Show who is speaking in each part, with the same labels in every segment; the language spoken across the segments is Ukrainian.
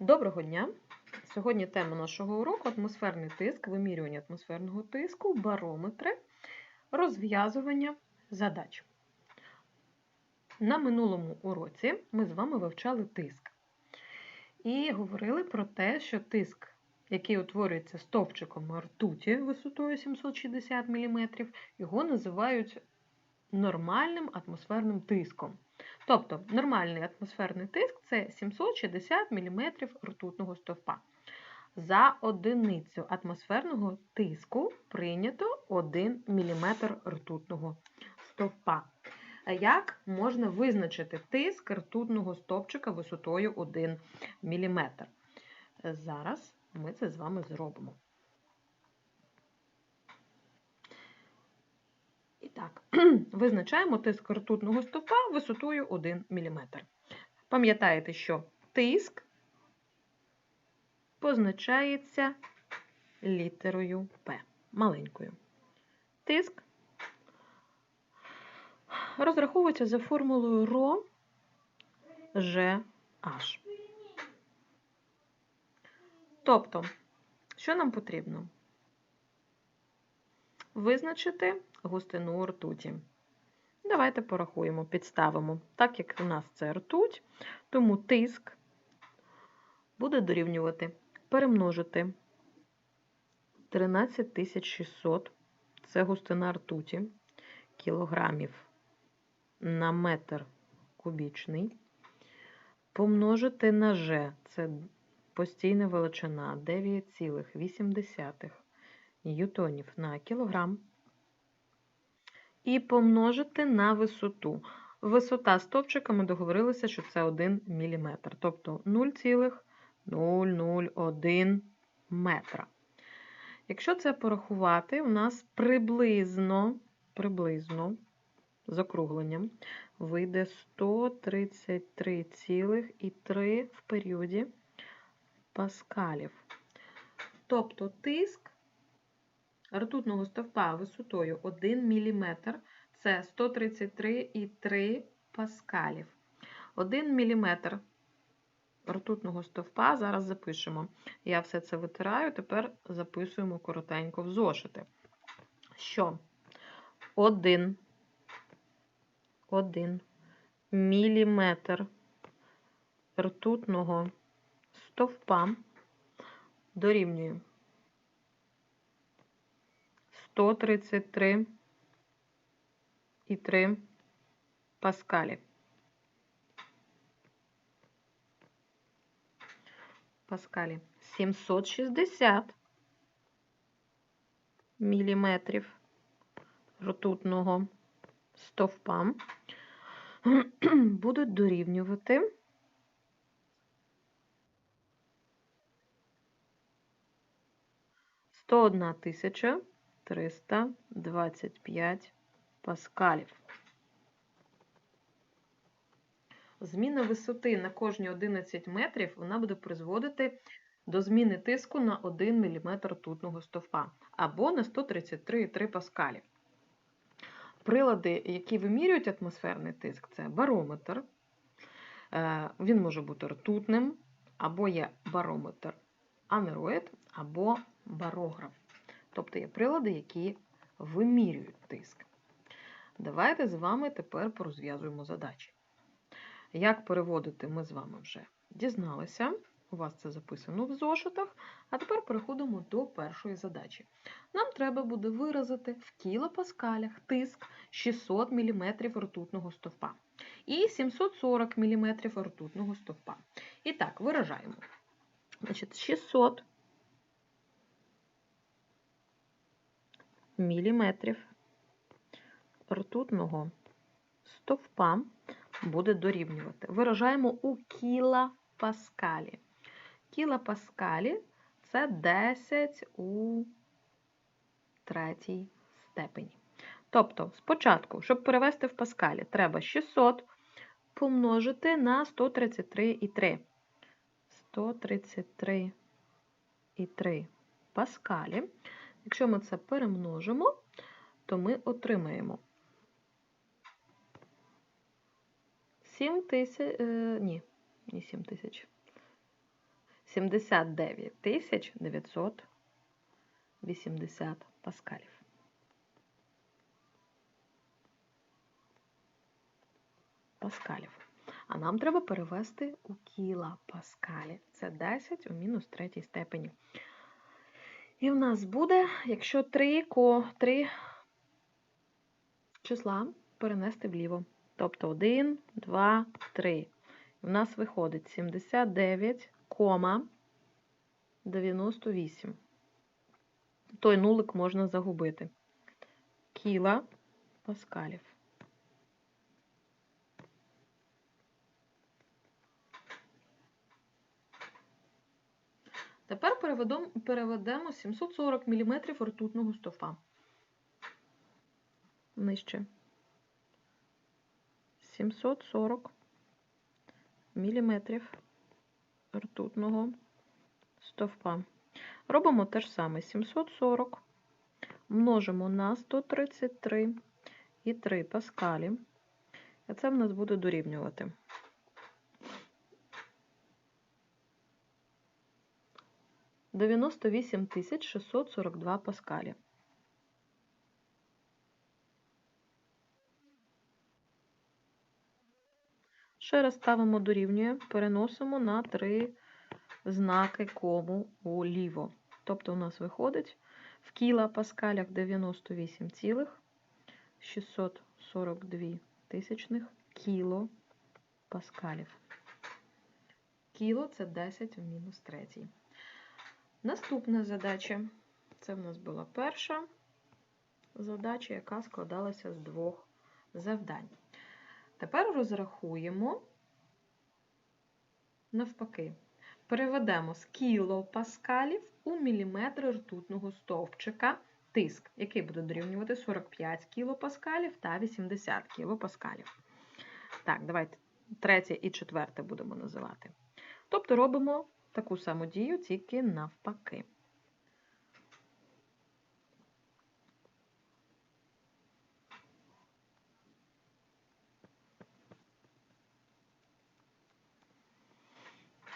Speaker 1: Доброго дня! Сьогодні тема нашого уроку атмосферний тиск, вимірювання атмосферного тиску, барометри, розв'язування задач. На минулому уроці ми з вами вивчали тиск і говорили про те, що тиск, який утворюється стовпчиком ртуті висотою 760 мм, його називають нормальним атмосферним тиском. Тобто нормальний атмосферний тиск це 760 мм ртутного стовпа. За одиницю атмосферного тиску прийнято 1 мм ртутного стовпа. Як можна визначити тиск ртутного стовпчика висотою 1 мм? Зараз ми це з вами зробимо. Так, визначаємо тиск ртутного стовпа висотою 1 мм. Пам'ятаєте, що тиск позначається літерою П, маленькою. Тиск розраховується за формулою РО ЖH. Тобто, що нам потрібно? Визначити густину ртуті. Давайте порахуємо, підставимо. Так як у нас це ртуть, тому тиск буде дорівнювати перемножити 13600, це густина ртуті, кілограмів на метр кубічний, помножити на Ж, це постійна величина 9,8 ньютонів на кілограм і помножити на висоту. Висота стовпчика ми договорилися, що це 1 мм, тобто 0,001 метра. Якщо це порахувати, у нас приблизно, приблизно з округленням вийде 133,3 в періоді паскалів. Тобто тиск ртутного стовпа висотою 1 мм це 133,3 паскалів. 1 мм ртутного стовпа зараз запишемо. Я все це витираю, тепер записуємо коротенько в зошити. Що 1 1 мм ртутного стовпа дорівнює 133 і 3 паскалі. Паскалі 760 міліметрів ртутного стовпа будуть дорівнювати 101 тисяча 325 паскалів. Зміна висоти на кожні 11 метрів вона буде призводити до зміни тиску на 1 мм ртутного стовпа або на 133,3 паскалів. Прилади, які вимірюють атмосферний тиск, це барометр. Е, він може бути ртутним, або є барометр анероїд, або барограф. Тобто є прилади, які вимірюють тиск. Давайте з вами тепер порозв'язуємо задачі. Як переводити, ми з вами вже дізналися. У вас це записано в зошитах. А тепер переходимо до першої задачі. Нам треба буде виразити в кілопаскалях тиск 600 мм ртутного стовпа і 740 мм ртутного стовпа. І так, виражаємо. Значить, 600 міліметрів ртутного стовпа буде дорівнювати. Виражаємо у кілопаскалі. Кілопаскалі це 10 у третій степені. Тобто, спочатку, щоб перевести в паскалі, треба 600 помножити на 133,3. 133,3 паскалі. Якщо ми це перемножимо, то ми отримаємо 7 тисяч, е, ні, не 7 тисяч. 79 тисяч 980 паскалів. Паскалів. А нам треба перевести у кіла паскалі. Це 10 у мінус третій степені. І в нас буде, якщо 3, ко 3 числа перенести вліво. Тобто 1, 2, 3. У нас виходить 79,98. Той нулик можна загубити. Кіла паскалів. Тепер переведемо, переведемо 740 мм ртутного стовпа. Нижче. 740 мм ртутного стовпа. Робимо те ж саме. 740 множимо на 133 і 3 паскалі. А це в нас буде дорівнювати. Дев'яносто вісім тисяч шістсот сорок два паскалі. Ще раз ставимо дорівнює, переносимо на три знаки кому уліво. Тобто у нас виходить в кіла паскалях 98,642 тисячних кіло паскалів. Кіло це 10 в мінус 3. Наступна задача. Це в нас була перша задача, яка складалася з двох завдань. Тепер розрахуємо навпаки. Переведемо з кілопаскалів у міліметри ртутного стовпчика тиск, який буде дорівнювати 45 кілопаскалів та 80 кілопаскалів. Так, давайте третє і четверте будемо називати. Тобто робимо таку саму дію, тільки навпаки.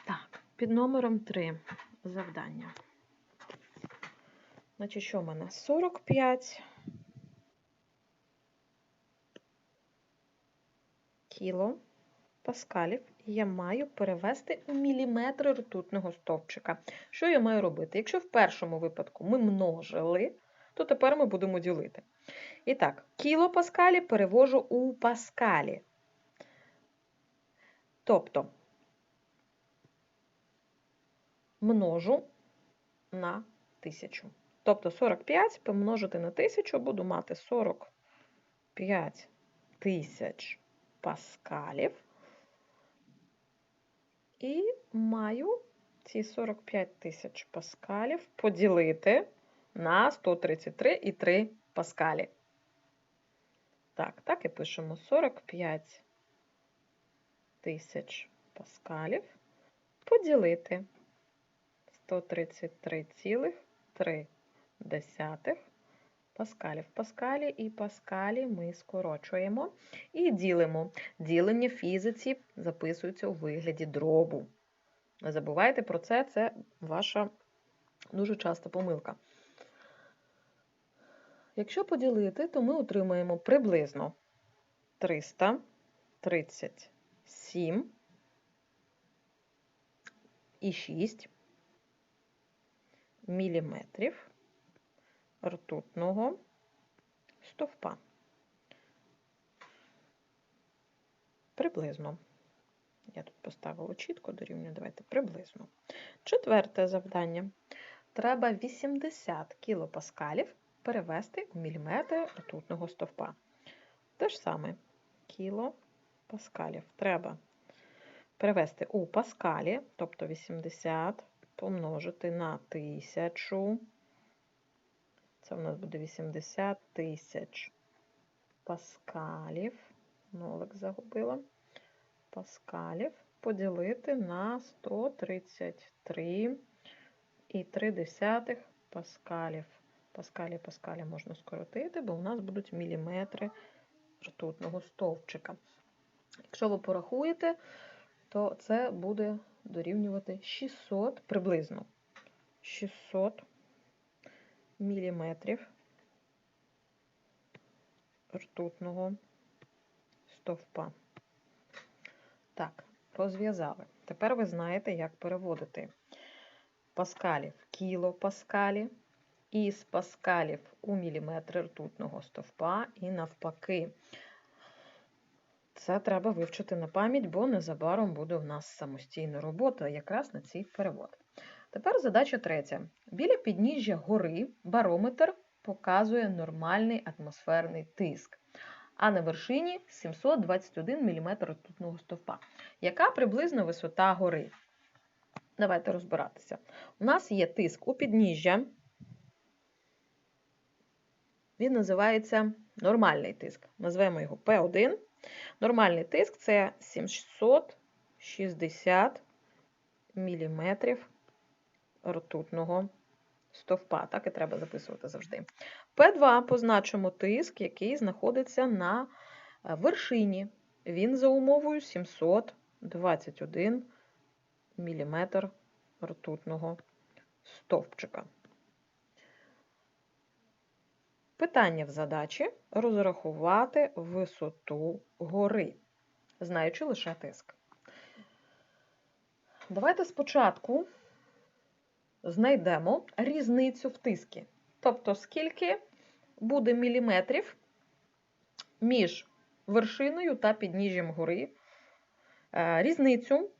Speaker 1: Так, під номером 3 завдання. Значить, що в мене? 45 кіло паскалів я маю перевести у міліметри ртутного стовпчика. Що я маю робити? Якщо в першому випадку ми множили, то тепер ми будемо ділити. І так, кіло паскалі перевожу у паскалі. Тобто множу на 1000. Тобто 45 помножити на 1000, буду мати 45 тисяч паскалів. І маю ці 45 тисяч паскалів поділити на 133,3 паскалі. Так, так і пишемо 45 тисяч паскалів поділити 133,3 паскалів. Паскалі і паскалі ми скорочуємо і ділимо. Ділення в фізиці записується у вигляді дробу. Не забувайте про це, це ваша дуже часта помилка. Якщо поділити, то ми отримаємо приблизно 337 і 6 міліметрів ртутного стовпа. Приблизно. Я тут поставила чітко дорівнюю, давайте приблизно. Четверте завдання. Треба 80 кілопаскалів перевести у міліметри ртутного стовпа. Те ж саме кілопаскалів треба перевести у паскалі, тобто 80 помножити на 1000. Це у нас буде 80 тисяч паскалів. Нолик загубила. Паскалів поділити на 133 і 3 десятих паскалів. Паскалі паскалі можна скоротити, бо у нас будуть міліметри ртутного стовпчика. Якщо ви порахуєте, то це буде дорівнювати 600 приблизно 600 міліметрів ртутного стовпа. Так, розв'язали. Тепер ви знаєте, як переводити паскалі в кілопаскалі, із паскалів у міліметри ртутного стовпа і навпаки. Це треба вивчити на пам'ять, бо незабаром буде у нас самостійна робота якраз на цей перевод. Тепер задача третя. Біля підніжжя гори барометр показує нормальний атмосферний тиск, а на вершині 721 мм ртутного стовпа. Яка приблизно висота гори? Давайте розбиратися. У нас є тиск у підніжжя. Він називається нормальний тиск. Назвемо його P1. Нормальний тиск це 760 мм ртутного стовпа. Так і треба записувати завжди. П2 позначимо тиск, який знаходиться на вершині. Він за умовою 721 мм ртутного стовпчика. Питання в задачі розрахувати висоту гори, знаючи лише тиск. Давайте спочатку знайдемо різницю в тискі. Тобто, скільки буде міліметрів між вершиною та підніжжям гори. Різницю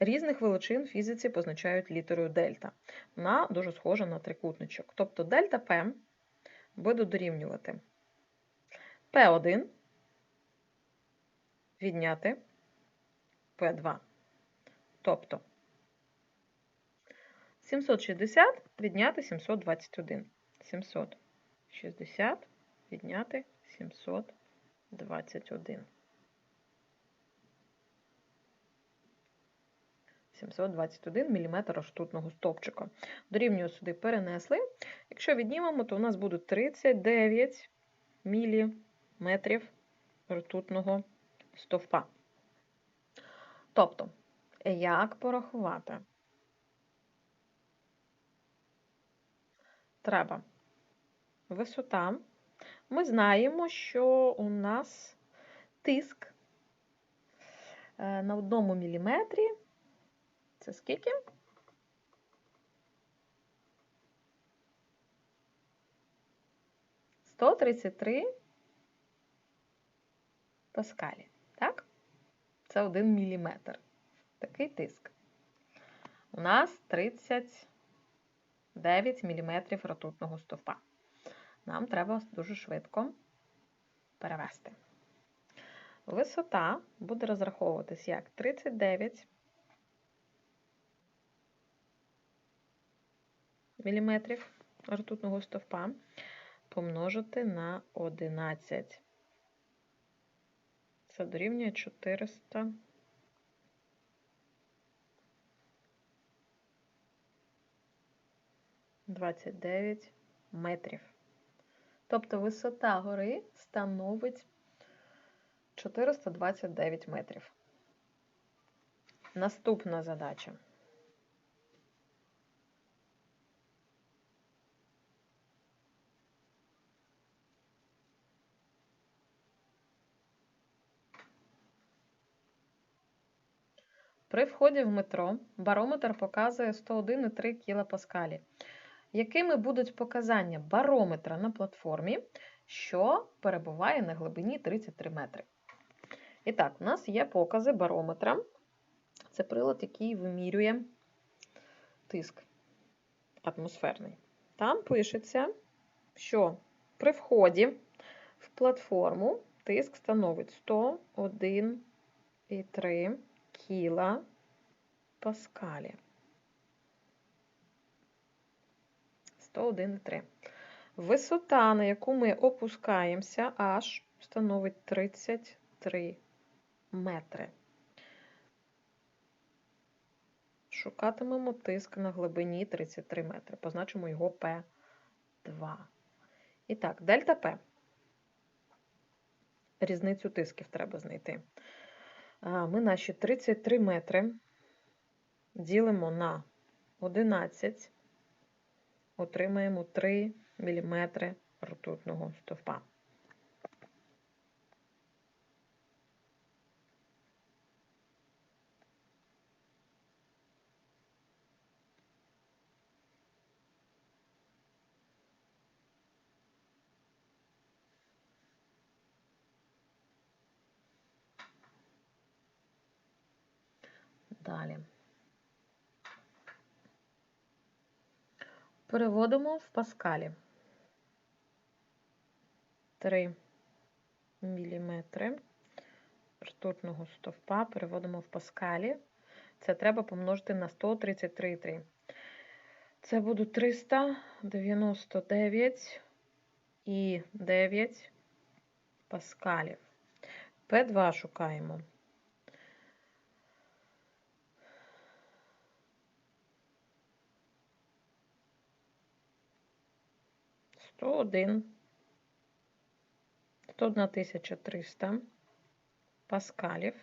Speaker 1: різних величин фізиці позначають літерою дельта. Вона дуже схожа на трикутничок. Тобто дельта П буде дорівнювати П1 відняти П2. Тобто 760 відняти 721. 760 відняти 721. 721 мм ртутного стовпчика. Дорівнюю сюди перенесли. Якщо віднімемо, то у нас буде 39 мм ртутного стовпа. Тобто, як порахувати? Треба висота. Ми знаємо, що у нас тиск е, на одному міліметрі це скільки? Сто тридцять три паскалі, так? Це один міліметр. Такий тиск. У нас 39 мм ртутного стовпа. Нам треба дуже швидко перевести. Висота буде розраховуватись як 39 мм ртутного стовпа помножити на 11. Це дорівнює 400. Двадцять дев'ять метрів. Тобто висота гори становить 429 метрів. Наступна задача. При вході в метро барометр показує 101,3 кілопаскалі. Якими будуть показання барометра на платформі, що перебуває на глибині 33 метри? І так, у нас є покази барометра. Це прилад, який вимірює тиск атмосферний. Там пишеться, що при вході в платформу тиск становить 101,3 кіла. 101,3. Висота, на яку ми опускаємося, аж становить 33 метри. Шукатимемо тиск на глибині 33 метри. Позначимо його P2. І так, дельта P. Різницю тисків треба знайти. Ми наші 33 метри ділимо на 11, отримаємо 3 мм ртутного стовпа. Переводимо в паскалі. 3 мм ртутного стовпа переводимо в паскалі. Це треба помножити на 133,3. Це буде 399 і 9 паскалів. П2 шукаємо. 101, 101 300 паскалів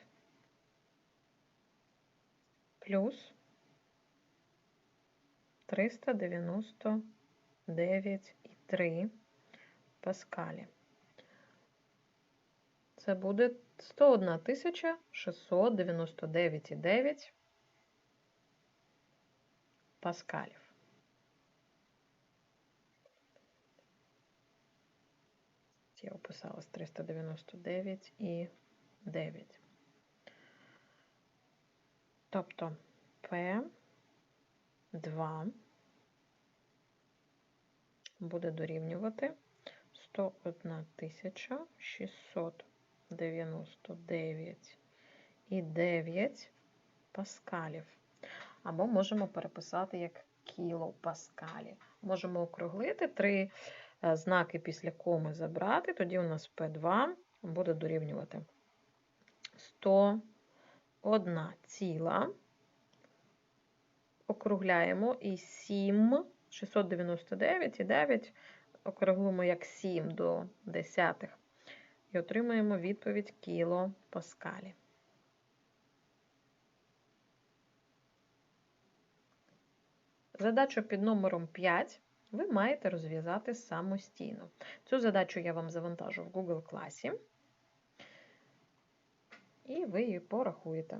Speaker 1: плюс 399,3 паскалі. Це буде 101 699,9 паскалів. Я описала з 399 і 9. Тобто P2 буде дорівнювати 101 699 і 9 паскалів. Або можемо переписати як кілопаскалі. Можемо округлити 3 Е, знаки після коми забрати, тоді у нас P2 буде дорівнювати 101 ціла. Округляємо і 7, 699 і 9 округлимо як 7 до десятих. І отримаємо відповідь кіло паскалі. Задачу під номером 5 ви маєте розв'язати самостійно. Цю задачу я вам завантажу в Google класі, і ви її порахуєте.